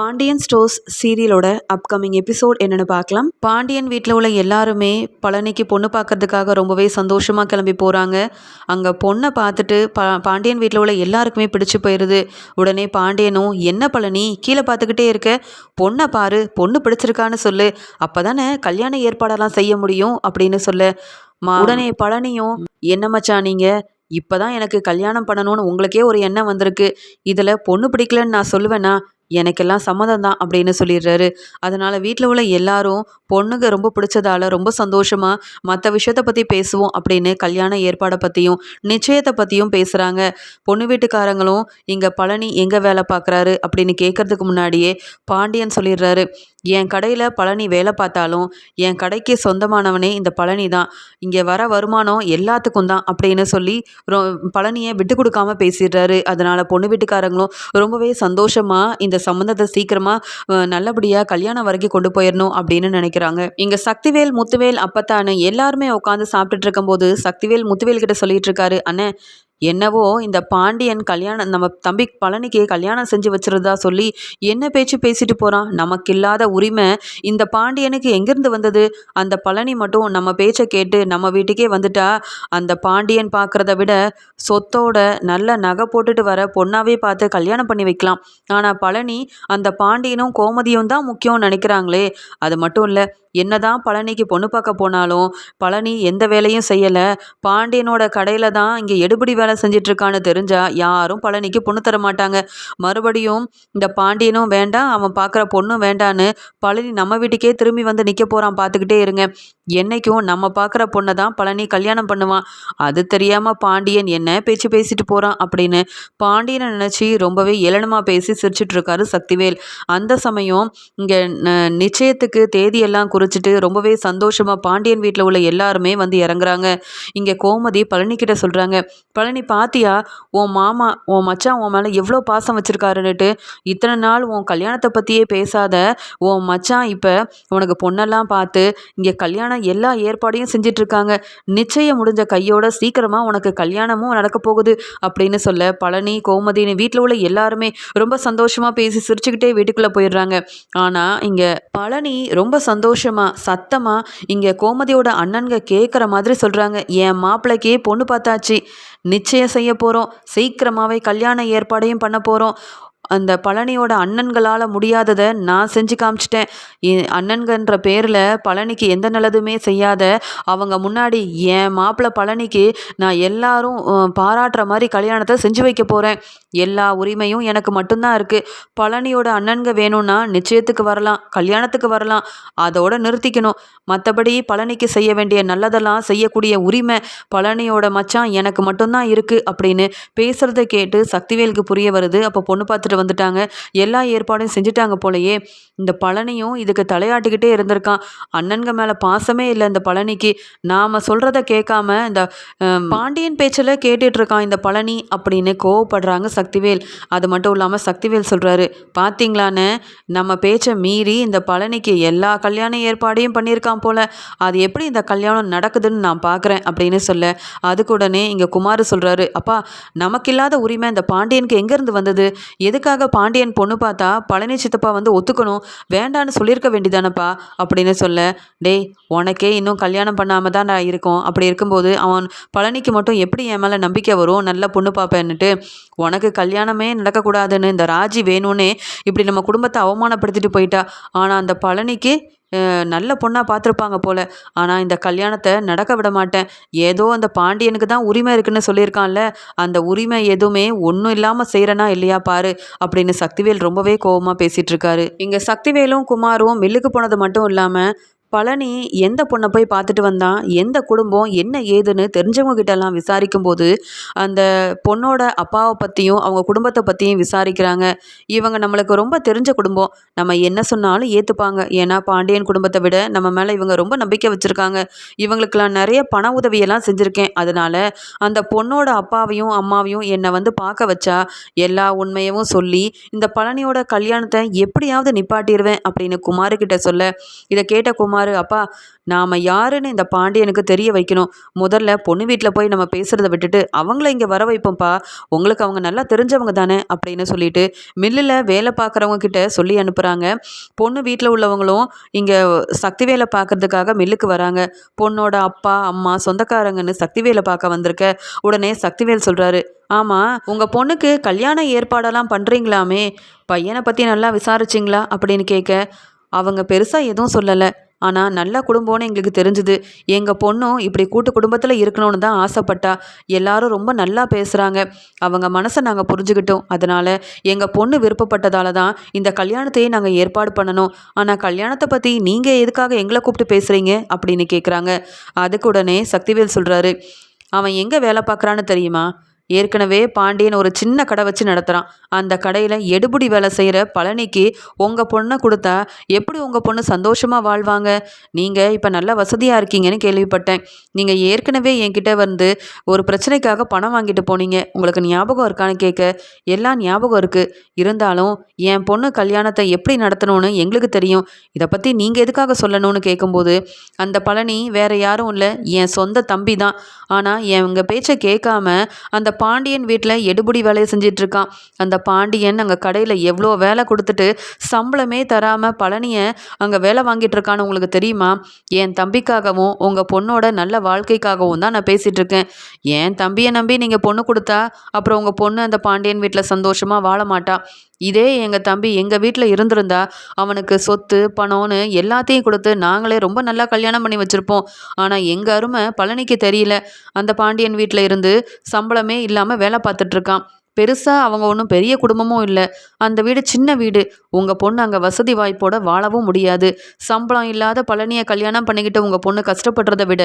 Pandian stores சீரியலோட upcoming episode என்னென்னு பார்க்கலாம். பாண்டியன் வீட்டில் உள்ள எல்லாருமே பழனிக்கு பொண்ணு பார்க்கறதுக்காக ரொம்பவே சந்தோஷமாக கிளம்பி போகிறாங்க அங்கே பொண்ணை பார்த்துட்டு பா பாண்டியன் வீட்டில் உள்ள எல்லாருக்குமே பிடிச்சி போயிடுது உடனே பாண்டியனும் என்ன பழனி? கீழே பார்த்துக்கிட்டே இருக்க. பொண்ணை பாரு பொண்ணு பிடிச்சிருக்கான்னு சொல்லு. அப்போ தானே கல்யாண ஏற்பாடெல்லாம் செய்ய முடியும் அப்படின்னு சொல்லு. மா உடனே பழனியும் என்ன மச்சான் நீங்கள் இப்போ தான் எனக்கு கல்யாணம் பண்ணணும்னு உங்களுக்கே ஒரு எண்ணம் வந்திருக்கு. இதில் பொண்ணு பிடிக்கலன்னு நான் சொல்லுவேன்னா எனக்கெல்லாம் சம்மதம் தான் அப்படின்னு சொல்லிடுறாரு. அதனால் வீட்டில் உள்ள எல்லாரும் பொண்ணுங்க ரொம்ப பிடிச்சதால ரொம்ப சந்தோஷமாக மற்ற விஷயத்தை பற்றி பேசுவோம் அப்படின்னு கல்யாண ஏற்பாடை பற்றியும் நிச்சயத்தை பற்றியும் பேசுகிறாங்க பொண்ணு வீட்டுக்காரங்களும் இங்கே பழனி எங்கே வேலை பார்க்குறாரு அப்படின்னு கேட்குறதுக்கு முன்னாடியே பாண்டியன் சொல்லிடுறாரு. என் கடையில் பழனி வேலை பார்த்தாலும் என் கடைக்கு சொந்தமானவனே இந்த பழனி தான். இங்கே வர வருமானம் எல்லாத்துக்கும் தான் அப்படின்னு சொல்லி ரொ பழனியை விட்டு கொடுக்காம பேசிடுறாரு. அதனால் பொண்ணு வீட்டுக்காரங்களும் ரொம்பவே சந்தோஷமாக இந்த சம்மந்தத்தை சீக்கிரமாக நல்லபடியாக கல்யாணம் வரைக்கும் கொண்டு போயிடணும் அப்படின்னு நினைக்கிறாங்க. இங்கே சக்திவேல் முத்துவேல் அப்பத்தானு எல்லாருமே உட்காந்து சாப்பிட்டுட்டு இருக்கும்போது சக்திவேல் முத்துவேல் கிட்ட சொல்லிட்டு இருக்காரு அண்ணே என்னவோ இந்த பாண்டியன் கல்யாணம் நம்ம தம்பி பழனிக்கு கல்யாணம் செஞ்சு வச்சுருந்தா சொல்லி என்ன பேச்சு பேசிட்டு போகிறான் நமக்கு இல்லாத உரிமை இந்த பாண்டியனுக்கு எங்கேருந்து வந்தது? அந்த பழனி மட்டும் நம்ம பேச்சை கேட்டு நம்ம வீட்டுக்கே வந்துட்டா? அந்த பாண்டியன் பார்க்குறத விட சொத்தோட நல்ல நகை போட்டுட்டு வர பொண்ணாவே பார்த்து கல்யாணம் பண்ணி வைக்கலாம். ஆனால் பழனி அந்த பாண்டியனும் கோமதியும் தான் முக்கியம்னு நினைக்கிறாங்களே. அது மட்டும் இல்லை என்னதான் பழனிக்கு பொண்ணு பார்க்க போனாலும் பழனி எந்த வேலையும் செய்யலை. பாண்டியனோட கடையில் தான் இங்கே எடுபடி வேலை செஞ்சிட்ருக்கான்னு தெரிஞ்சா யாரும் பழனிக்கு பொண்ணு தர மாட்டாங்க. மறுபடியும் இந்த பாண்டியனும் வேண்டாம் அவன் பார்க்குற பொண்ணும் வேண்டான்னு பழனி நம்ம வீட்டுக்கே திரும்பி வந்து நிற்க போகிறான் பார்த்துக்கிட்டே இருங்க. என்னைக்கும் நம்ம பார்க்குற பொண்ணை தான் பழனி கல்யாணம் பண்ணுவான். அது தெரியாமல் பாண்டியன் என்ன பேச்சு பேசிட்டு போகிறான் அப்படின்னு பாண்டியனை நினச்சி ரொம்பவே ஏளனமாக பேசி சிரிச்சிட்ருக்காரு சக்திவேல். அந்த சமயம் இங்கே நிச்சயத்துக்கு தேதியெல்லாம் குறிச்சிட்டு ரொம்பவே சந்தோஷமாக பாண்டியன் வீட்டில் உள்ள எல்லாருமே வந்து இறங்குறாங்க. இங்கே கோமதி பழனிக்கிட்ட சொல்கிறாங்க பழனி பாத்தியா? உன் மாமா உன் மச்சான் உன் மேலே எவ்வளோ பாசம் வச்சுருக்காருன்னுட்டு இத்தனை நாள் உன் கல்யாணத்தை பற்றியே பேசாத. உன் மச்சான் இப்போ உனக்கு பொண்ணெல்லாம் பார்த்து இங்கே கல்யாணம் எல்லா ஏற்பாடையும் செஞ்சிட்ருக்காங்க. நிச்சயம் முடிஞ்ச கையோட சீக்கிரமாக உனக்கு கல்யாணமும் நடக்க போகுது அப்படின்னு சொல்ல பழனி கோமதினு வீட்டில் உள்ள எல்லாருமே ரொம்ப சந்தோஷமாக பேசி சிரிச்சுக்கிட்டே வீட்டுக்குள்ளே போயிடுறாங்க. ஆனால் இங்கே பழனி ரொம்ப சந்தோஷமாக சத்தமாக இங்கே கோமதியோட அண்ணன்க கேட்குற மாதிரி சொல்கிறாங்க என் மாப்பிள்ளைக்கே பொண்ணு பார்த்தாச்சு. நிச்சயம் செய்ய போகிறோம் சீக்கிரமாகவே கல்யாண ஏற்பாடையும் பண்ண போகிறோம் அந்த பழனியோட அண்ணன்களால் முடியாததை நான் செஞ்சு காமிச்சிட்டேன். அண்ணன்கன்ற பேரில் பழனிக்கு எந்த நல்லதுமே செய்யாத அவங்க முன்னாடி என் மாப்பிள்ளை பழனிக்கு நான் எல்லாரும் பாராட்டுற மாதிரி கல்யாணத்தை செஞ்சு வைக்க போகிறேன் எல்லா உரிமையும் எனக்கு மட்டும்தான் இருக்குது பழனியோட அண்ணன்க வேணும்னா நிச்சயத்துக்கு வரலாம் கல்யாணத்துக்கு வரலாம். அதோட நிறுத்திக்கணும். மற்றபடி பழனிக்கு செய்ய வேண்டிய நல்லதெல்லாம் செய்யக்கூடிய உரிமை பழனியோட மச்சான் எனக்கு மட்டும்தான் இருக்குது அப்படின்னு பேசுகிறத கேட்டு சக்திவேலுக்கு புரிய வருது. அப்போ பொண்ணு பார்த்துட்டு வந்துட்டாங்க. எல்லா ஏற்பாடும் செஞ்சுட்டாங்க போலயே. இந்த பழனியும் இதுக்கு தலையாட்டிக்கிட்டே இருந்திருக்கான். அண்ணன்க மேலே பாசமே இல்லை இந்த பழனிக்கு. நாம் சொல்கிறத கேட்காம இந்த பாண்டியன் பேச்சில் கேட்டுட்ருக்கான் இந்த பழனி அப்படின்னு கோவப்படுறாங்க சக்திவேல். அது மட்டும் இல்லாமல் சக்திவேல் சொல்கிறாரு பார்த்தீங்களான்னு நம்ம பேச்சை மீறி இந்த பழனிக்கு எல்லா கல்யாண ஏற்பாடையும் பண்ணியிருக்கான் போல. அது எப்படி இந்த கல்யாணம் நடக்குதுன்னு நான் பார்க்குறேன் அப்படின்னு சொல்ல அதுக்குடனே இங்கே குமார் சொல்கிறாரு அப்பா நமக்கு இல்லாத உரிமை இந்த பாண்டியனுக்கு எங்கேருந்து வந்தது? எதுக்காக எதுக்காக பாண்டியன் பொண்ணு பார்த்தா பழனி சித்தப்பா வந்து ஒத்துக்கணும் வேண்டான்னு சொல்லியிருக்க வேண்டியதானப்பா அப்படின்னு சொல்ல. டேய் உனக்கே இன்னும் கல்யாணம் பண்ணாமல் தான் நான் இருக்கோம். அப்படி இருக்கும்போது அவன் பழனிக்கு மட்டும் எப்படி என் மேலே நம்பிக்கை வரும் நல்ல பொண்ணு பார்ப்பேன்னுட்டு உனக்கு கல்யாணமே நடக்கக்கூடாதுன்னு இந்த ராஜி வேணும்னே இப்படி நம்ம குடும்பத்தை அவமானப்படுத்திட்டு போயிட்டா. ஆனால் அந்த பழனிக்கு நல்ல பொண்ணாக பார்த்துருப்பாங்க போல். ஆனால் இந்த கல்யாணத்தை நடக்க விட மாட்டேன். ஏதோ அந்த பாண்டியனுக்கு தான் உரிமை இருக்குன்னு சொல்லியிருக்கான்ல. அந்த உரிமை எதுவுமே ஒன்றும் இல்லாமல் செய்கிறனா இல்லையா பாரு அப்படின்னு சக்திவேல் ரொம்பவே கோபமாக பேசிகிட்டு இருக்காரு. இங்கே சக்திவேலும் குமாரும் மில்லுக்கு போனது மட்டும் இல்லாமல் பழனி எந்த பொண்ணை போய் பார்த்துட்டு வந்தான்? எந்த குடும்பம்? என்ன ஏதுன்னு தெரிஞ்சவங்க கிட்டலாம் விசாரிக்கும் போது அந்த பொண்ணோட அப்பாவை பற்றியும் அவங்க குடும்பத்தை பற்றியும் விசாரிக்கிறாங்க. இவங்க நம்மளுக்கு ரொம்ப தெரிஞ்ச குடும்பம். நம்ம என்ன சொன்னாலும் ஏற்றுப்பாங்க ஏன்னா பாண்டியன் குடும்பத்தை விட நம்ம மேலே இவங்க ரொம்ப நம்பிக்கை வச்சுருக்காங்க. இவங்களுக்கெல்லாம் நிறைய பண உதவியெல்லாம் செஞ்சுருக்கேன். அதனால் அந்த பொண்ணோட அப்பாவையும் அம்மாவையும் என்னை வந்து பார்க்க வச்சா எல்லா உண்மையவும் சொல்லி இந்த பழனியோட கல்யாணத்தை எப்படியாவது நிப்பாட்டிடுவேன் அப்படின்னு குமார்கிட்ட சொல்ல இதை கேட்ட குமார் குமார் அப்பா நாம் யாருன்னு இந்த பாண்டியனுக்கு தெரிய வைக்கணும். முதல்ல பொண்ணு வீட்டில் போய் நம்ம பேசுகிறத விட்டுட்டு அவங்கள இங்கே வர வைப்போம்ப்பா. உங்களுக்கு அவங்க நல்லா தெரிஞ்சவங்க தானே அப்படின்னு சொல்லிட்டு மில்லில் வேலை பார்க்குறவங்க கிட்ட சொல்லி அனுப்புகிறாங்க பொண்ணு வீட்டில் உள்ளவங்களும் இங்கே சக்தி வேலை பார்க்கறதுக்காக மில்லுக்கு வராங்க. பொண்ணோட அப்பா அம்மா சொந்தக்காரங்கன்னு சக்தி வேலை பார்க்க வந்திருக்க. உடனே சக்திவேல் சொல்கிறாரு ஆமாம் உங்கள் பொண்ணுக்கு கல்யாண ஏற்பாடெல்லாம் பண்ணுறீங்களாமே பையனை பற்றி நல்லா விசாரிச்சிங்களா? அப்படின்னு கேட்க அவங்க பெருசாக எதுவும் சொல்லலை. ஆனால் நல்ல குடும்பம்னு எங்களுக்கு தெரிஞ்சுது. எங்கள் பொண்ணும் இப்படி கூட்டு குடும்பத்தில் இருக்கணும்னு தான் ஆசைப்பட்டா. எல்லாரும் ரொம்ப நல்லா பேசுகிறாங்க அவங்க மனசை நாங்கள் புரிஞ்சுக்கிட்டோம். அதனால் எங்கள் பொண்ணு விருப்பப்பட்டதால தான் இந்த கல்யாணத்தையே நாங்கள் ஏற்பாடு பண்ணணும். ஆனால் கல்யாணத்தை பற்றி நீங்கள் எதுக்காக எங்களை கூப்பிட்டு பேசுகிறீங்க அப்படின்னு கேட்குறாங்க அதுக்கு உடனே சக்திவேல் சொல்கிறாரு அவன் எங்கே வேலை பார்க்குறான்னு தெரியுமா? ஏற்கனவே பாண்டியன் ஒரு சின்ன கடை வச்சு நடத்துகிறான் அந்த கடையில் எடுபடி வேலை செய்கிற பழனிக்கு உங்கள் பொண்ணை கொடுத்தா எப்படி உங்கள் பொண்ணு சந்தோஷமாக வாழ்வாங்க? நீங்கள் இப்போ நல்ல வசதியாக இருக்கீங்கன்னு கேள்விப்பட்டேன். நீங்கள் ஏற்கனவே என்கிட்ட வந்து ஒரு பிரச்சனைக்காக பணம் வாங்கிட்டு போனீங்க. உங்களுக்கு ஞாபகம் இருக்கான்னு கேட்க எல்லாம் ஞாபகம் இருக்குது இருந்தாலும் என் பொண்ணு கல்யாணத்தை எப்படி நடத்தணும்னு எங்களுக்கு தெரியும். இதை பற்றி நீங்கள் எதுக்காக சொல்லணும்னு கேட்கும்போது அந்த பழனி வேறு யாரும் இல்லை. என் சொந்த தம்பி தான் ஆனால் எங்கள் பேச்சை கேட்காம அந்த பாண்டியன் வீட்டில் எடுபடி வேலையை செஞ்சிட்ருக்கான். அந்த பாண்டியன் அங்கே கடையில் எவ்வளோ வேலை கொடுத்துட்டு சம்பளமே தராமல் பழனியை அங்கே வேலை வாங்கிட்டு இருக்கான்னு உங்களுக்கு தெரியுமா? என் தம்பிக்காகவும் உங்கள் பொண்ணோட நல்ல வாழ்க்கைக்காகவும் தான் நான் பேசிகிட்டு இருக்கேன் என் தம்பியை நம்பி நீங்கள் பொண்ணு கொடுத்தா அப்புறம் உங்கள் பொண்ணு அந்த பாண்டியன் வீட்டில் சந்தோஷமாக வாழ மாட்டா. இதே எங்கள் தம்பி எங்கள் வீட்டில் இருந்திருந்தா அவனுக்கு சொத்து பணம்னு எல்லாத்தையும் கொடுத்து நாங்களே ரொம்ப நல்லா கல்யாணம் பண்ணி வச்சுருப்போம். ஆனால் எங்கள் அருமை பழனிக்கு தெரியல. அந்த பாண்டியன் வீட்டில் இருந்து சம்பளமே இல்லாமல் வேலை பார்த்துட்ருக்கான் பெருசாக அவங்க ஒன்றும் பெரிய குடும்பமும் இல்லை. அந்த வீடு சின்ன வீடு. உங்கள் பொண்ணு அங்கே வசதி வாய்ப்போட வாழவும் முடியாது. சம்பளம் இல்லாத பழனியை கல்யாணம் பண்ணிக்கிட்டு உங்கள் பொண்ணு கஷ்டப்படுறத விட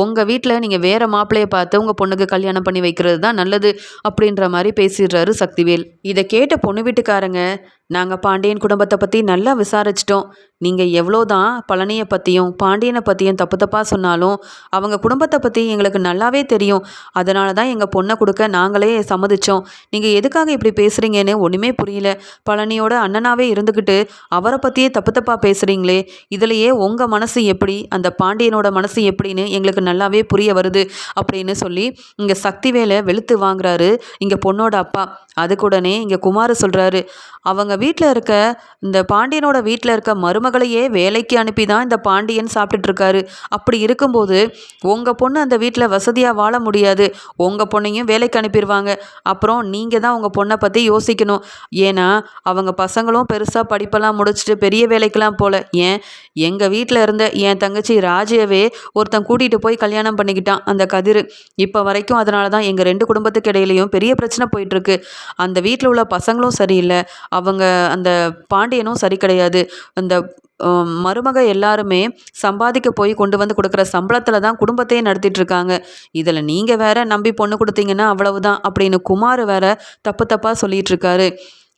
உங்கள் வீட்டில் நீங்கள் வேறு மாப்பிள்ளையை பார்த்து உங்கள் பொண்ணுக்கு கல்யாணம் பண்ணி வைக்கிறது தான் நல்லது அப்படின்ற மாதிரி பேசிடுறாரு சக்திவேல். இதை கேட்ட பொண்ணு வீட்டுக்காரங்க நாங்கள் பாண்டியன் குடும்பத்தை பற்றி நல்லா விசாரிச்சிட்டோம். நீங்கள் எவ்வளோ தான் பழனியை பற்றியும் பாண்டியனை பற்றியும் தப்பு தப்பாக சொன்னாலும் அவங்க குடும்பத்தை பற்றி எங்களுக்கு நல்லாவே தெரியும். அதனால தான் எங்கள் பொண்ணை கொடுக்க நாங்களே சம்மதிச்சோம். நீங்கள் எதுக்காக இப்படி பேசுகிறீங்கன்னு ஒன்றுமே புரியல. பழனியோட அண்ணனாவே இருந்துக்கிட்டு அவரை பற்றியே தப்பு தப்பாக பேசுகிறீங்களே இதுலையே உங்கள் மனசு எப்படி அந்த பாண்டியனோட மனசு எப்படின்னு எங்களுக்கு நல்லாவே புரிய வருது அப்படின்னு சொல்லி இங்கே சக்திவேலை வெளுத்து வாங்குறாரு இங்கே பொண்ணோட அப்பா. அதுக்குடனே இங்கே குமார் சொல்கிறாரு அவங்க வீட்டில் இருக்க இந்த பாண்டியனோட வீட்டில் இருக்க மருமகளையே வேலைக்கு அனுப்பி தான் இந்த பாண்டியன் சாப்பிட்டுட்ருக்காரு அப்படி இருக்கும்போது உங்கள் பொண்ணு அந்த வீட்டில் வசதியாக வாழ முடியாது. உங்கள் பொண்ணையும் வேலைக்கு அனுப்பிடுவாங்க அப்புறம் நீங்கள் தான் உங்கள் பொண்ணை பற்றி யோசிக்கணும். ஏன்னா அவங்க பசங்களும் பெருசாக படிப்பெல்லாம் முடிச்சுட்டு பெரிய வேலைக்கெல்லாம் போகல ஏன்? எங்கள் வீட்டில் இருந்த என் தங்கச்சி ராஜியவே ஒருத்தன் கூட்டிகிட்டு போய் கல்யாணம் பண்ணிக்கிட்டான் அந்த கதிர். இப்போ வரைக்கும் அதனால தான் எங்கள் ரெண்டு குடும்பத்துக்கு இடையிலையும் பெரிய பிரச்சனை போயிட்டுருக்கு அந்த வீட்டில் உள்ள பசங்களும் சரியில்லை. அவங்க அந்த பாண்டியனும் சரி கிடையாது. அந்த மருமக எல்லாருமே சம்பாதிக்க போய் கொண்டு வந்து கொடுக்குற சம்பளத்தில் தான் குடும்பத்தையே நடத்திட்டு இருக்காங்க. இதில் நீங்கள் வேற நம்பி பொண்ணு கொடுத்தீங்கன்னா அவ்வளவுதான் அப்படின்னு குமார் வேற தப்பு தப்பாக சொல்லிட்டு இருக்காரு.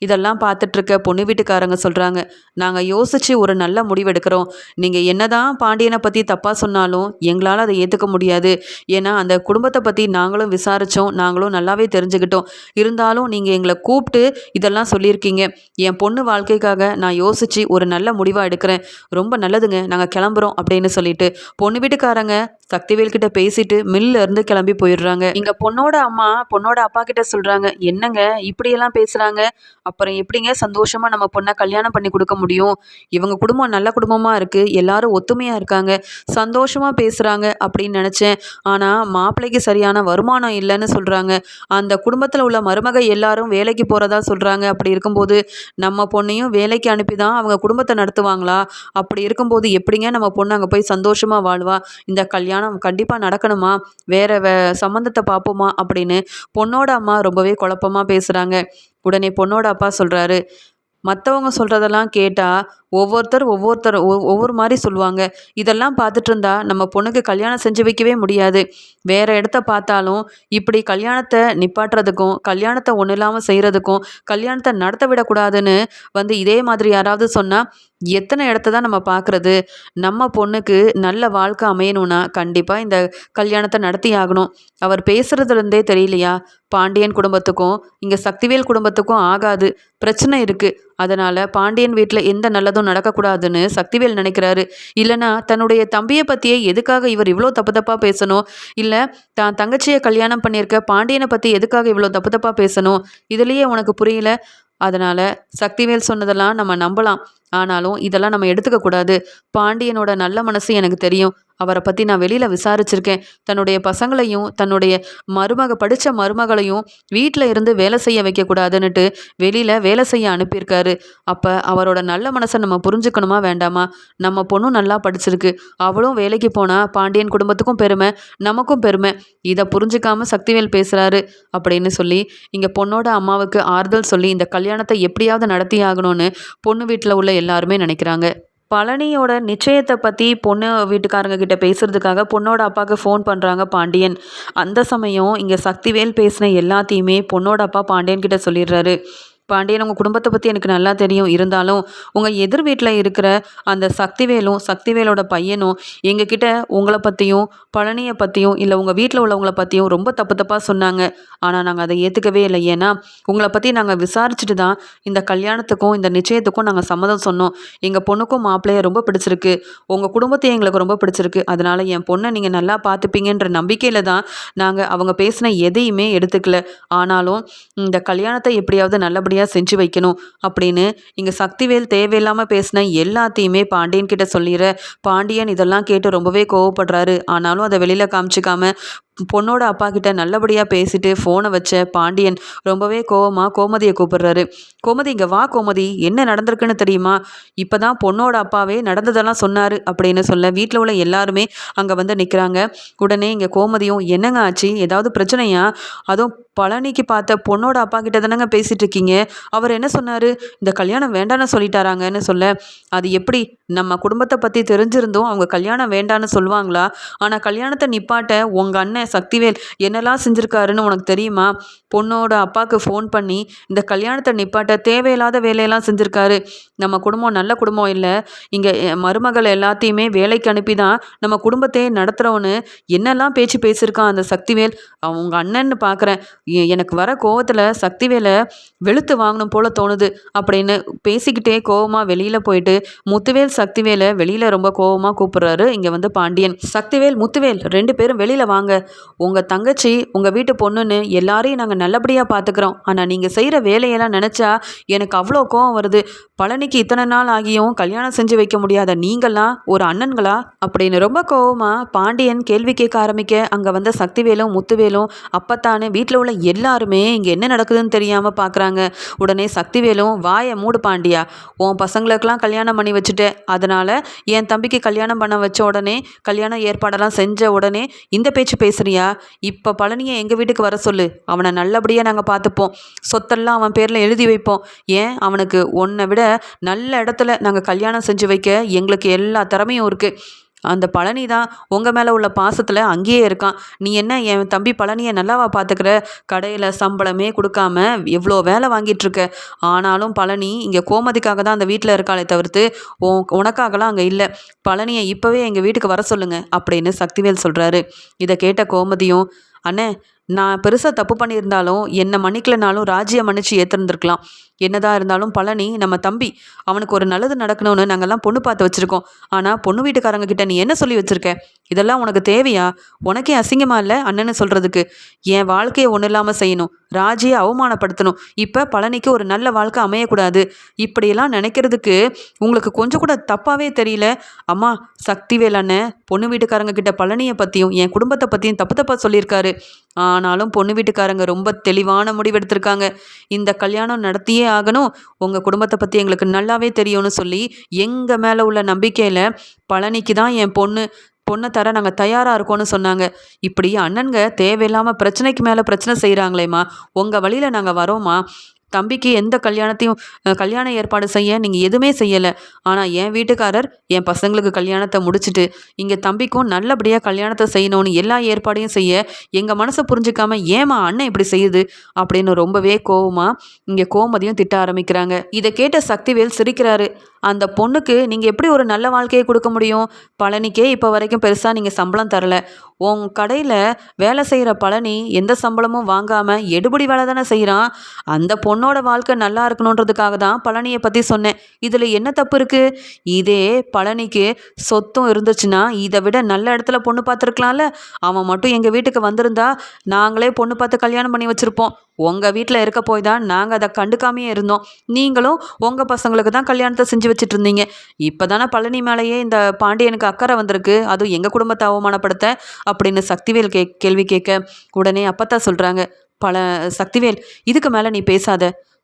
இதெல்லாம் பார்த்துட்ருக்க பொண்ணு வீட்டுக்காரங்க சொல்கிறாங்க நாங்கள் யோசித்து ஒரு நல்ல முடிவெடுக்கிறோம் நீங்கள் என்ன தான் பாண்டியனை பற்றி தப்பாக சொன்னாலும் எங்களால் அதை ஏற்றுக்க முடியாது. ஏன்னா அந்த குடும்பத்தை பற்றி நாங்களும் விசாரித்தோம் நாங்களும் நல்லாவே தெரிஞ்சுக்கிட்டோம். இருந்தாலும் நீங்கள் எங்களை கூப்பிட்டு இதெல்லாம் சொல்லியிருக்கீங்க. என் பொண்ணு வாழ்க்கைக்காக நான் யோசித்து ஒரு நல்ல முடிவாக எடுக்கிறேன். ரொம்ப நல்லதுங்க. நாங்கள் கிளம்புறோம் அப்படின்னு சொல்லிட்டு பொண்ணு வீட்டுக்காரங்க சக்திவேல் கிட்ட பேசிட்டு மில்ல இருந்து கிளம்பி போயிடுறாங்க. இங்க பொண்ணோட அம்மா பொண்ணோட அப்பா கிட்ட சொல்றாங்க என்னங்க இப்படியெல்லாம் பேசுறாங்க? அப்புறம் எப்படிங்க சந்தோஷமாக நம்ம பொண்ணை கல்யாணம் பண்ணி கொடுக்க முடியும்? இவங்க குடும்பம் நல்ல குடும்பமாக இருக்குது எல்லாரும் ஒத்துமையா இருக்காங்க சந்தோஷமா பேசுகிறாங்க அப்படின்னு நினச்சேன். ஆனால் மாப்பிள்ளைக்கு சரியான வருமானம் இல்லைன்னு சொல்கிறாங்க அந்த குடும்பத்தில் உள்ள மருமக எல்லாரும் வேலைக்கு போகிறதா சொல்கிறாங்க அப்படி இருக்கும்போது நம்ம பொண்ணையும் வேலைக்கு அனுப்பி தான் அவங்க குடும்பத்தை நடத்துவாங்களா? அப்படி இருக்கும்போது எப்படிங்க நம்ம பொண்ணு அங்கே போய் சந்தோஷமாக வாழ்வா? இந்த கல்யாணம் கண்டிப்பாக நடக்கணுமா? வேற வே சம்மந்தத்தை பார்ப்போமா? அப்படின்னு பொண்ணோட அம்மா ரொம்பவே குழப்பமாக பேசுகிறாங்க உடனே பொண்ணோட அப்பா சொல்கிறாரு மற்றவங்க சொல்கிறதெல்லாம் கேட்டால் ஒவ்வொருத்தர் ஒவ்வொருத்தர் ஒவ்வொரு மாதிரி சொல்லுவாங்க. இதெல்லாம் பார்த்துட்டு இருந்தா நம்ம பொண்ணுக்கு கல்யாணம் செஞ்சு வைக்கவே முடியாது. வேறு இடத்த பார்த்தாலும் இப்படி கல்யாணத்தை நிப்பாட்டுறதுக்கும் கல்யாணத்தை ஒன்றும் இல்லாமல் செய்கிறதுக்கும் கல்யாணத்தை நடத்த விடக்கூடாதுன்னு வந்து இதே மாதிரி யாராவது சொன்னால் எத்தனை இடத்த தான் நம்ம பார்க்குறது? நம்ம பொண்ணுக்கு நல்ல வாழ்க்கை அமையணும்னா கண்டிப்பாக இந்த கல்யாணத்தை நடத்தி ஆகணும். அவர் பேசுகிறதுலேருந்தே தெரியலையா? பாண்டியன் குடும்பத்துக்கும் இங்கே சக்திவேல் குடும்பத்துக்கும் ஆகாது. பிரச்சனை இருக்குது அதனால் பாண்டியன் வீட்டில் எந்த நல்லதும் எதுவும் நடக்கக்கூடாதுன்னு சக்திவேல் நினைக்கிறாரு. இல்லைனா தன்னுடைய தம்பியை பற்றியே எதுக்காக இவர் இவ்வளோ தப்பு தப்பாக பேசணும்? இல்லை தான் தங்கச்சியை கல்யாணம் பண்ணியிருக்க பாண்டியனை பற்றி எதுக்காக இவ்வளோ தப்பு தப்பாக பேசணும்? இதுலேயே உனக்கு புரியல? அதனால் சக்திவேல் சொன்னதெல்லாம் நம்ம நம்பலாம். ஆனாலும் இதெல்லாம் நம்ம எடுத்துக்க கூடாது பாண்டியனோட நல்ல மனசு எனக்கு தெரியும். அவரை பற்றி நான் வெளியில் விசாரிச்சிருக்கேன். தன்னுடைய பசங்களையும் தன்னுடைய மருமக படித்த மருமகளையும் வீட்டில் இருந்து வேலை செய்ய வைக்கக்கூடாதுன்னுட்டு வெளியில் வேலை செய்ய அனுப்பியிருக்காரு. அப்போ அவரோட நல்ல மனசை நம்ம புரிஞ்சுக்கணுமா வேண்டாமா? நம்ம பொண்ணும் நல்லா படிச்சிருக்கு. அவளும் வேலைக்கு போனால் பாண்டியன் குடும்பத்துக்கும் பெருமை நமக்கும் பெருமை. இதை புரிஞ்சுக்காம சக்திவேல் பேசுகிறாரு அப்படின்னு சொல்லி இங்கே பொண்ணோட அம்மாவுக்கு ஆறுதல் சொல்லி இந்த கல்யாணத்தை எப்படியாவது நடத்தி ஆகணும்னு பொண்ணு வீட்டில் உள்ள எல்லாருமே நினைக்கிறாங்க. பழனியோட நிச்சயத்தை பற்றி பொண்ணு வீட்டுக்காரங்க கிட்ட பேசுகிறதுக்காக பொண்ணோட அப்பாவுக்கு ஃபோன் பண்ணுறாங்க பாண்டியன். அந்த சமயம் இங்கே சக்திவேல் பேசின எல்லாத்தையுமே பொண்ணோட அப்பா பாண்டியன் கிட்ட சொல்லிடுறாரு. பாண்டியன் உங்கள் குடும்பத்தை பற்றி எனக்கு நல்லா தெரியும். இருந்தாலும் உங்கள் எதிர் வீட்டில் இருக்கிற அந்த சக்திவேலும் சக்திவேலோட பையனும் எங்ககிட்ட உங்களை பற்றியும் பழனியை பற்றியும் இல்லை உங்கள் வீட்டில் உள்ளவங்கள பற்றியும் ரொம்ப தப்பு தப்பாக சொன்னாங்க. ஆனால் நாங்கள் அதை ஏற்றுக்கவே இல்லை. ஏன்னா உங்களை பற்றி நாங்கள் விசாரிச்சுட்டு தான் இந்த கல்யாணத்துக்கும் இந்த நிச்சயத்துக்கும் நாங்கள் சம்மதம் சொன்னோம். எங்கள் பொண்ணுக்கும் மாப்பிள்ளைய ரொம்ப பிடிச்சிருக்கு. உங்கள் குடும்பத்தையும் எங்களுக்கு ரொம்ப பிடிச்சிருக்கு. அதனால் என் பொண்ணை நீங்கள் நல்லா பார்த்துப்பீங்கன்ற நம்பிக்கையில் தான் நாங்கள் அவங்க பேசின எதையுமே எடுத்துக்கல. ஆனாலும் இந்த கல்யாணத்தை எப்படியாவது நல்லபடியாக நல்லபடியாக செஞ்சு வைக்கணும். அப்படின்னு இங்கே சக்திவேல் தேவையில்லாமல் பேசின எல்லாத்தையுமே பாண்டியன் கிட்ட சொல்லிடுற பாண்டியன் இதெல்லாம் கேட்டு ரொம்பவே கோவப்படுறாரு. ஆனாலும் அதை வெளியில் காமிச்சிக்காம பொண்ணோட அப்பா கிட்ட நல்லபடியாக பேசிட்டு ஃபோனை வச்ச பாண்டியன் ரொம்பவே கோவமாக கோமதியை கூப்பிடுறாரு. கோமதி இங்கே வா கோமதி என்ன நடந்திருக்குன்னு தெரியுமா? இப்போ தான் பொண்ணோட அப்பாவே நடந்ததெல்லாம் சொன்னார் அப்படின்னு சொல்ல வீட்டில் உள்ள எல்லாருமே அங்கே வந்து நிற்கிறாங்க உடனே இங்கே கோமதியும் என்னங்க ஆச்சு? ஏதாவது பிரச்சனையா? அதுவும் பழனிக்கு பார்த்த பொண்ணோட அப்பா கிட்ட தானேங்க பேசிகிட்டு இருக்கீங்க? அவர் என்ன சொன்னார்? இந்த கல்யாணம் வேண்டான்னு சொல்லிட்டாராங்கன்னு சொல்ல அது எப்படி? நம்ம குடும்பத்தை பற்றி தெரிஞ்சிருந்தோம் அவங்க கல்யாணம் வேண்டான்னு சொல்லுவாங்களா? ஆனால் கல்யாணத்தை நிப்பாட்ட உங்கள் அண்ணன் சக்திவேல் என்னெல்லாம் செஞ்சுருக்காருன்னு உனக்கு தெரியுமா? பொண்ணோட அப்பாவுக்கு ஃபோன் பண்ணி இந்த கல்யாணத்தை நிப்பாட்ட தேவையில்லாத வேலையெல்லாம் செஞ்சுருக்காரு. நம்ம குடும்பம் நல்ல குடும்பம் இல்லை. இங்கே மருமகள் எல்லாத்தையுமே வேலைக்கு அனுப்பி தான் நம்ம குடும்பத்தையே நடத்துகிறோன்னு என்னெல்லாம் பேச்சு பேசியிருக்கான் அந்த சக்திவேல்? அவங்க அண்ணன்னு பார்க்குறேன் எனக்கு வர கோவத்தில் சக்திவேலை வெளுத்து வாங்கணும் போல தோணுது அப்படின்னு பேசிக்கிட்டே கோவமாக வெளியில் போயிட்டு முத்துவேல் சக்திவேலை வெளியில் ரொம்ப கோவமாக கூப்பிட்றாரு இங்கே வந்து பாண்டியன். சக்திவேல் முத்துவேல் ரெண்டு பேரும் வெளியில் வாங்க. உங்கள் தங்கச்சி உங்கள் வீட்டு பொண்ணுன்னு எல்லாரையும் நாங்கள் நல்லபடியாக பார்த்துக்குறோம் ஆனால் நீங்கள் செய்கிற வேலையெல்லாம் நினச்சா எனக்கு அவ்வளோ கோவம் வருது. பழனிக்கு இத்தனை நாள் ஆகியும் கல்யாணம் செஞ்சு வைக்க முடியாத நீங்களாம் ஒரு அண்ணன்களா? அப்படின்னு ரொம்ப கோவமாக பாண்டியன் கேள்வி கேட்க ஆரம்பிக்க அங்கே வந்த சக்திவேலும் முத்துவேலும் அப்பத்தானே வீட்டில் உள்ள எல்லாருமே இங்கே என்ன நடக்குதுன்னு தெரியாமல் பார்க்குறாங்க உடனே சக்திவேலும் வாயை மூடு பாண்டியா. உன் பசங்களுக்கெல்லாம் கல்யாணம் பண்ணி வச்சுட்டேன். அதனால் என் தம்பிக்கு கல்யாணம் பண்ண வச்ச உடனே கல்யாணம் ஏற்பாடெல்லாம் செஞ்ச உடனே இந்த பேச்சு பேசுகிறியா இப்போ பழனியை எங்கள் வீட்டுக்கு வர சொல்லு. அவனை நல்லபடியாக நாங்கள் பார்த்துப்போம். சொத்தெல்லாம் அவன் பேரில் எழுதி வைப்போம். ஏன்? அவனுக்கு உன்னை விட நல்ல இடத்துல நாங்கள் கல்யாணம் செஞ்சு வைக்க எங்களுக்கு எல்லா திறமையும் இருக்குது அந்த பழனி தான் உங்கள் மேலே உள்ள பாசத்தில் அங்கேயே இருக்கான். நீ என்ன என் தம்பி பழனியை நல்லாவா பார்த்துக்கிற கடையில் சம்பளமே கொடுக்காம எவ்வளோ வேலை வாங்கிட்டுருக்க. ஆனாலும் பழனி இங்கே கோமதிக்காக தான் அந்த வீட்டில் இருக்காளே தவிர்த்து உன் உனக்காகலாம் அங்கே இல்லை. பழனியை இப்போவே எங்கள் வீட்டுக்கு வர சொல்லுங்கள் அப்படின்னு சக்திவேல் சொல்கிறாரு இதை கேட்ட கோமதியும் அண்ணே நான் பெருசாக தப்பு பண்ணியிருந்தாலும் என்னை மன்னிக்கலனாலும் ராஜியை மன்னிச்சு ஏற்றிருந்துருக்கலாம் என்னதான் இருந்தாலும் பழனி நம்ம தம்பி அவனுக்கு ஒரு நல்லது நடக்கணும்னு நாங்கள்லாம் பொண்ணு பார்த்து வச்சுருக்கோம். ஆனால் பொண்ணு வீட்டுக்காரங்க கிட்ட நீ என்ன சொல்லி வச்சுருக்க? இதெல்லாம் உனக்கு தேவையா? உனக்கே அசிங்கமா இல்லை? அண்ணன்னு சொல்கிறதுக்கு என் வாழ்க்கையை ஒன்றும் இல்லாமல் செய்யணும். ராஜியை அவமானப்படுத்தணும். இப்போ பழனிக்கு ஒரு நல்ல வாழ்க்கை அமையக்கூடாது. இப்படியெல்லாம் நினைக்கிறதுக்கு உங்களுக்கு கொஞ்சம் கூட தப்பாகவே தெரியல. அம்மா சக்திவேல் அண்ணன் பொண்ணு வீட்டுக்காரங்க கிட்ட பழனியை பற்றியும் என் குடும்பத்தை பற்றியும் தப்பு தப்பாக சொல்லியிருக்காரு. ஆனாலும் பொண்ணு வீட்டுக்காரங்க ரொம்ப தெளிவான முடிவெடுத்திருக்காங்க. இந்த கல்யாணம் நடத்தியே ஆகணும். உங்கள் குடும்பத்தை பற்றி எங்களுக்கு நல்லாவே தெரியும்னு சொல்லி எங்கள் மேலே உள்ள நம்பிக்கையில் பழனிக்கு தான் என் பொண்ணு பொண்ணை தர நாங்கள் தயாராக இருக்கோன்னு சொன்னாங்க. இப்படி அண்ணன்க தேவையில்லாமல் பிரச்சனைக்கு மேலே பிரச்சனை செய்கிறாங்களேம்மா உங்கள் வழியில் நாங்கள் வரோம்மா. தம்பிக்கு எந்த கல்யாணத்தையும் கல்யாண ஏற்பாடு செய்ய நீங்கள் எதுவுமே செய்யலை. ஆனால் என் வீட்டுக்காரர் என் பசங்களுக்கு கல்யாணத்தை முடிச்சுட்டு இங்கே தம்பிக்கும் நல்லபடியாக கல்யாணத்தை செய்யணும்னு எல்லா ஏற்பாடையும் செய்ய எங்கள் மனசை புரிஞ்சுக்காம ஏமா அண்ணன் இப்படி செய்யுது? அப்படின்னு ரொம்பவே கோவமாக இங்கே கோமதியும் திட்ட ஆரம்பிக்கிறாங்க. இதை கேட்ட சக்திவேல் சிரிக்கிறாரு. அந்த பொண்ணுக்கு நீங்கள் எப்படி ஒரு நல்ல வாழ்க்கையை கொடுக்க முடியும்? பழனிக்கே இப்போ வரைக்கும் பெருசாக நீங்கள் சம்பளம் தரல. உன் கடையில் வேலை செய்கிற பழனி எந்த சம்பளமும் வாங்காமல் எடுபடி வேலை தானே செய்கிறான் அந்த பொண்ணோட வாழ்க்கை நல்லா இருக்கணுன்றதுக்காக தான் பழனியை பற்றி சொன்னேன். இதில் என்ன தப்பு இருக்குது இதே பழனிக்கு சொத்தும் இருந்துச்சுன்னா இதை விட நல்ல இடத்துல பொண்ணு பார்த்துருக்கலாம்ல. அவன் மட்டும் எங்கள் வீட்டுக்கு வந்திருந்தா நாங்களே பொண்ணு பார்த்து கல்யாணம் பண்ணி வச்சுருப்போம். உங்கள் வீட்டில் இருக்க போய் தான் நாங்கள் அதை கண்டுக்காமையே இருந்தோம். நீங்களும் உங்கள் பசங்களுக்கு தான் கல்யாணத்தை செஞ்சு வச்சுட்டு இருந்தீங்க இப்போ தானே பழனி மேலேயே இந்த பாண்டியனுக்கு அக்கறை வந்திருக்கு. அதுவும் எங்கள் குடும்பத்தை அவமானப்படுத்த? அப்படின்னு சக்திவேல் கே கேள்வி கேட்க உடனே அப்பத்தா சொல்கிறாங்க பல சக்திவேல் இதுக்கு மேலே நீ பேசாத.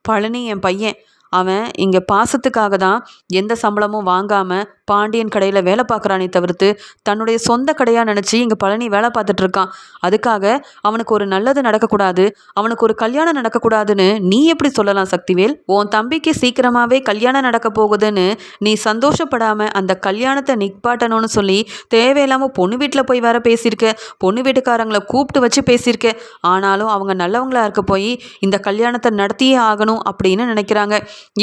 பழனி என் பையன். அவன் இங்கே பாசத்துக்காக தான் எந்த சம்பளமும் வாங்காமல் பாண்டியன் கடையில் வேலை பார்க்குறானே தவிர்த்து தன்னுடைய சொந்த கடையாக நினச்சி இங்கே பழனி வேலை பார்த்துட்டு இருக்கான். அதுக்காக அவனுக்கு ஒரு நல்லது நடக்கக்கூடாது அவனுக்கு ஒரு கல்யாணம் நடக்கக்கூடாதுன்னு நீ எப்படி சொல்லலாம் சக்திவேல்? உன் தம்பிக்கு சீக்கிரமாகவே கல்யாணம் நடக்க போகுதுன்னு நீ சந்தோஷப்படாமல் அந்த கல்யாணத்தை நிப்பாட்டணும்னு சொல்லி தேவையில்லாமல் பொண்ணு வீட்டில் போய் வேற பேசியிருக்க பொண்ணு வீட்டுக்காரங்களை கூப்பிட்டு வச்சு பேசியிருக்க. ஆனாலும் அவங்க நல்லவங்களாக இருக்க போய் இந்த கல்யாணத்தை நடத்தியே ஆகணும் அப்படின்னு நினைக்கிறாங்க.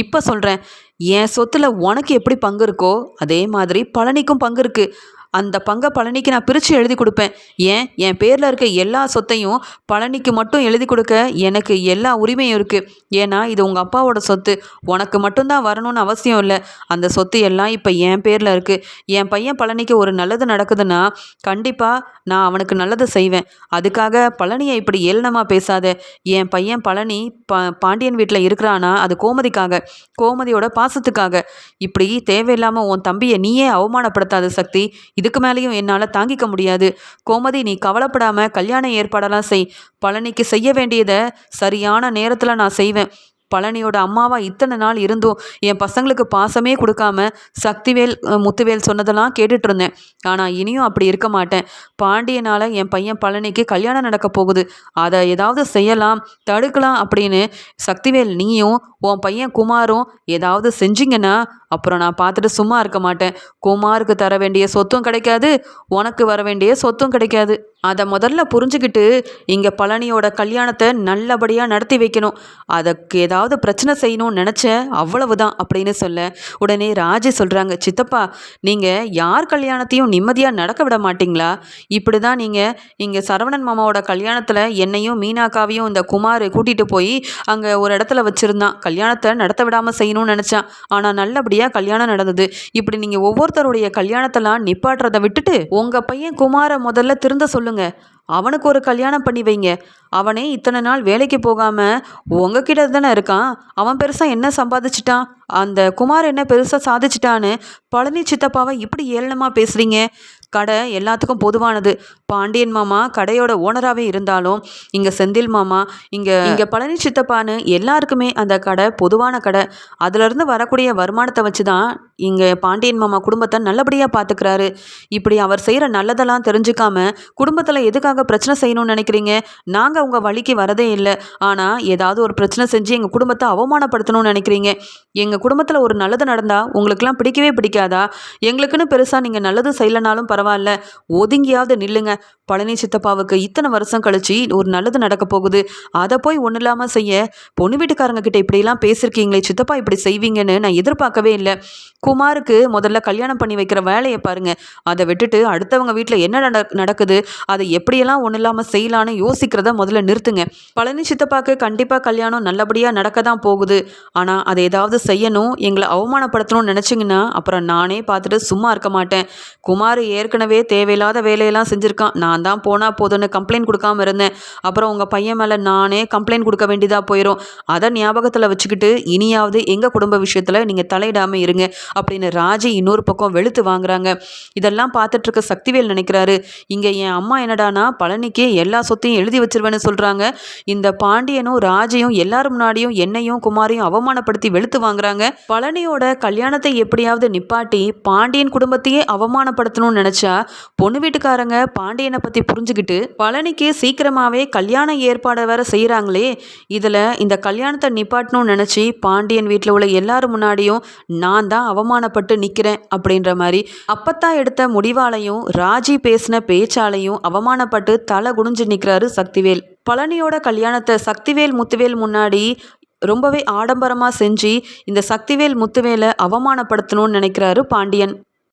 இப்போ சொல்கிறேன் என் சொத்தில் உனக்கு எப்படி பங்கு இருக்கோ அதே மாதிரி பழனிக்கும் பங்கு இருக்குது அந்த பங்கை பழனிக்கு நான் பிரித்து எழுதி கொடுப்பேன். ஏன்? என் பேரில் இருக்க எல்லா சொத்தையும் பழனிக்கு மட்டும் எழுதி கொடுக்க எனக்கு எல்லா உரிமையும் இருக்குது ஏன்னா இது உங்கள் அப்பாவோட சொத்து. உனக்கு மட்டும்தான் வரணும்னு அவசியம் இல்லை. அந்த சொத்து எல்லாம் இப்போ என் பேரில் இருக்குது என் பையன் பழனிக்கு ஒரு நல்லது நடக்குதுன்னா கண்டிப்பாக நான் அவனுக்கு நல்லதை செய்வேன். அதுக்காக பழனியை இப்படி ஏளனமாக பேசாத. என் பையன் பழனி பா பாண்டியன் வீட்டில் இருக்கிறானா? அது கோமதிக்காக கோமதியோட பாசத்துக்காக. இப்படி தேவையில்லாமல் உன் தம்பியை நீயே அவமானப்படுத்தாத சக்தி. இதுக்கு மேலேயும் என்னால் தாங்கிக்க முடியாது. கோமதி நீ கவலைப்படாமல் கல்யாண ஏற்பாடெல்லாம் செய். பழனிக்கு செய்ய வேண்டியதை சரியான நேரத்தில் நான் செய்வேன். பழனியோட அம்மாவா இத்தனை நாள் இருந்தும் என் பசங்களுக்கு பாசமே கொடுக்காம சக்திவேல் முத்துவேல் சொன்னதெல்லாம் கேட்டுட்டு இருந்தேன் ஆனால் இனியும் அப்படி இருக்க மாட்டேன். பாண்டியனால் என் பையன் பழனிக்கு கல்யாணம் நடக்க போகுது. அதை ஏதாவது செய்யலாம் தடுக்கலாம் அப்படின்னு சக்திவேல் நீயும் உன் பையன் குமாரும் ஏதாவது செஞ்சீங்கன்னா அப்புறம் நான் பார்த்துட்டு சும்மா இருக்க மாட்டேன். குமாருக்கு தர வேண்டிய சொத்தும் கிடைக்காது உனக்கு வர வேண்டிய சொத்தும் கிடைக்காது. அதை முதல்ல புரிஞ்சுக்கிட்டு இங்கே பழனியோட கல்யாணத்தை நல்லபடியாக நடத்தி வைக்கணும். அதுக்கு ஏதாவது பிரச்சனை செய்யணும்னு நினச்ச அவ்வளவுதான் அப்படின்னு சொல்ல உடனே ராஜி சொல்கிறாங்க சித்தப்பா நீங்கள் யார் கல்யாணத்தையும் நிம்மதியாக நடக்க விட மாட்டீங்களா? இப்படி தான் நீங்கள் இங்கே சரவணன் மாமாவோட கல்யாணத்தில் என்னையும் மீனாக்காவையும் இந்த குமார் கூட்டிகிட்டு போய் அங்கே ஒரு இடத்துல வச்சுருந்தான். கல்யாணத்தை நடத்த விடாமல் செய்யணும்னு நினச்சான். ஆனால் நல்லபடியாக கல்யாணம் நடந்தது. இப்படி நீங்கள் ஒவ்வொருத்தருடைய கல்யாணத்தெல்லாம் நிப்பாட்டுறதை விட்டுட்டு உங்கள் பையன் குமாரை முதல்ல திருந்த சொல்லுங்க. அவனுக்கு ஒரு கல்யாணம் பண்ணி வைங்க. அவனே இத்தனை நாள் வேலைக்கு போகாமல் உங்ககிட்ட தானே இருக்கான்? அவன் பெருசாக என்ன சம்பாதிச்சிட்டான்? அந்த குமார் என்ன பெருசாக சாதிச்சிட்டான்னு பழனி சித்தப்பாவை இப்படி ஏளனமாக பேசுகிறீங்க கடை எல்லாத்துக்கும் பொதுவானது. பாண்டியன் மாமா கடையோட ஓனராகவே இருந்தாலும் இங்கே செந்தில் மாமா இங்கே இங்கே பழனி சித்தப்பான்னு எல்லாருக்குமே அந்த கடை பொதுவான கடை. அதுலேருந்து வரக்கூடிய வருமானத்தை வச்சு தான் இங்கே பாண்டியன் மாமா குடும்பத்தை நல்லபடியாக பார்த்துக்கிறாரு இப்படி அவர் செய்கிற நல்லதெல்லாம் தெரிஞ்சுக்காம குடும்பத்தில் எதுக்காக பிரச்சனை செய்யணும்னு நினைக்கிறீங்க? நாங்கள் உங்கள் வழிக்கு வரதே இல்லை. ஆனால் ஏதாவது ஒரு பிரச்சனை செஞ்சு எங்கள் குடும்பத்தை அவமானப்படுத்தணும்னு நினைக்கிறீங்க. எங்கள் குடும்பத்தில் ஒரு நல்லது நடந்தால் உங்களுக்கெல்லாம் பிடிக்கவே பிடிக்காதா? எங்களுக்குன்னு பெருசாக நீங்கள் நல்லது செய்யலைனாலும் பரவாயில்ல. ஒதுங்கியாவது நில்லுங்க. பழனி சித்தப்பாவுக்கு இத்தனை வருஷம் கழிச்சு ஒரு நல்லது நடக்க போகுது. அதை போய் ஒன்றும் இல்லாமல் செய்ய பொண்ணு வீட்டுக்காரங்க கிட்ட இப்படிலாம் பேசியிருக்கீங்களே சித்தப்பா இப்படி செய்வீங்கன்னு நான் எதிர்பார்க்கவே இல்லை. குமாருக்கு முதல்ல கல்யாணம் பண்ணி வைக்கிற வேலையை பாருங்க. அதை விட்டுட்டு அடுத்தவங்க வீட்டில் என்ன நட நடக்குது? அதை எப்படியெல்லாம் ஒன்றும் இல்லாமல் செய்யலான்னு யோசிக்கிறத முதல்ல நிறுத்துங்க. பழனி சித்தப்பாக்கு கண்டிப்பாக கல்யாணம் நல்லபடியாக நடக்க தான் போகுது. ஆனால் அதை ஏதாவது செய்யணும் எங்களை அவமானப்படுத்தணும்னு நினச்சிங்கன்னா அப்புறம் நானே பார்த்துட்டு சும்மா இருக்க மாட்டேன். குமார் ஏற்கனவே தேவையில்லாத வேலையெல்லாம் செஞ்சுருக்கான். நான் தான் போனால் போதும்னு கம்ப்ளைண்ட் கொடுக்காம இருந்தேன். அப்புறம் உங்கள் பையன் மேலே நானே கம்ப்ளைண்ட் கொடுக்க வேண்டியதாக போயிடும் அதை ஞாபகத்தில் வச்சுக்கிட்டு இனியாவது எங்கள் குடும்ப விஷயத்தில் நீங்கள் தலையிடாமல் இருங்க. அப்படின்னு ராஜி இன்னொரு பக்கம் வெளுத்து வாங்குறாங்க. இதெல்லாம் பார்த்துட்டு இருக்க சக்திவேல் நினைக்கிறாரு. இங்கே என் அம்மா என்னடானா பழனிக்கு எல்லா சொத்தையும் எழுதி வச்சிருவேன்னு சொல்கிறாங்க இந்த பாண்டியனும் ராஜையும் எல்லாரும் முன்னாடியும் என்னையும் குமாரையும் அவமானப்படுத்தி வெளுத்து வாங்குறாங்க. பழனியோட கல்யாணத்தை எப்படியாவது நிப்பாட்டி பாண்டியன் குடும்பத்தையே அவமானப்படுத்தணும்னு நினச்சா பொண்ணு வீட்டுக்காரங்க பாண்டியனை பற்றி புரிஞ்சுக்கிட்டு பழனிக்கு சீக்கிரமாகவே கல்யாண ஏற்பாடை வேற செய்கிறாங்களே இதில் இந்த கல்யாணத்தை நிப்பாட்டணும்னு நினச்சி பாண்டியன் வீட்டில் உள்ள எல்லாரும் முன்னாடியும் நான் தான் அவமானப்பட்டு நிற்கிறேன் அப்படின்ற மாதிரி அப்பத்தான் எடுத்த முடிவாலையும் ராஜி பேசின பேச்சாலையும் அவமானப்பட்டு தலை குனிஞ்சு நிற்கிறாரு சக்திவேல். பழனியோட கல்யாணத்தை சக்திவேல் முத்துவேல் முன்னாடி ரொம்பவே ஆடம்பரமாக செஞ்சு இந்த சக்திவேல் முத்துவேலை அவமானப்படுத்தணும்னு நினைக்கிறாரு பாண்டியன்.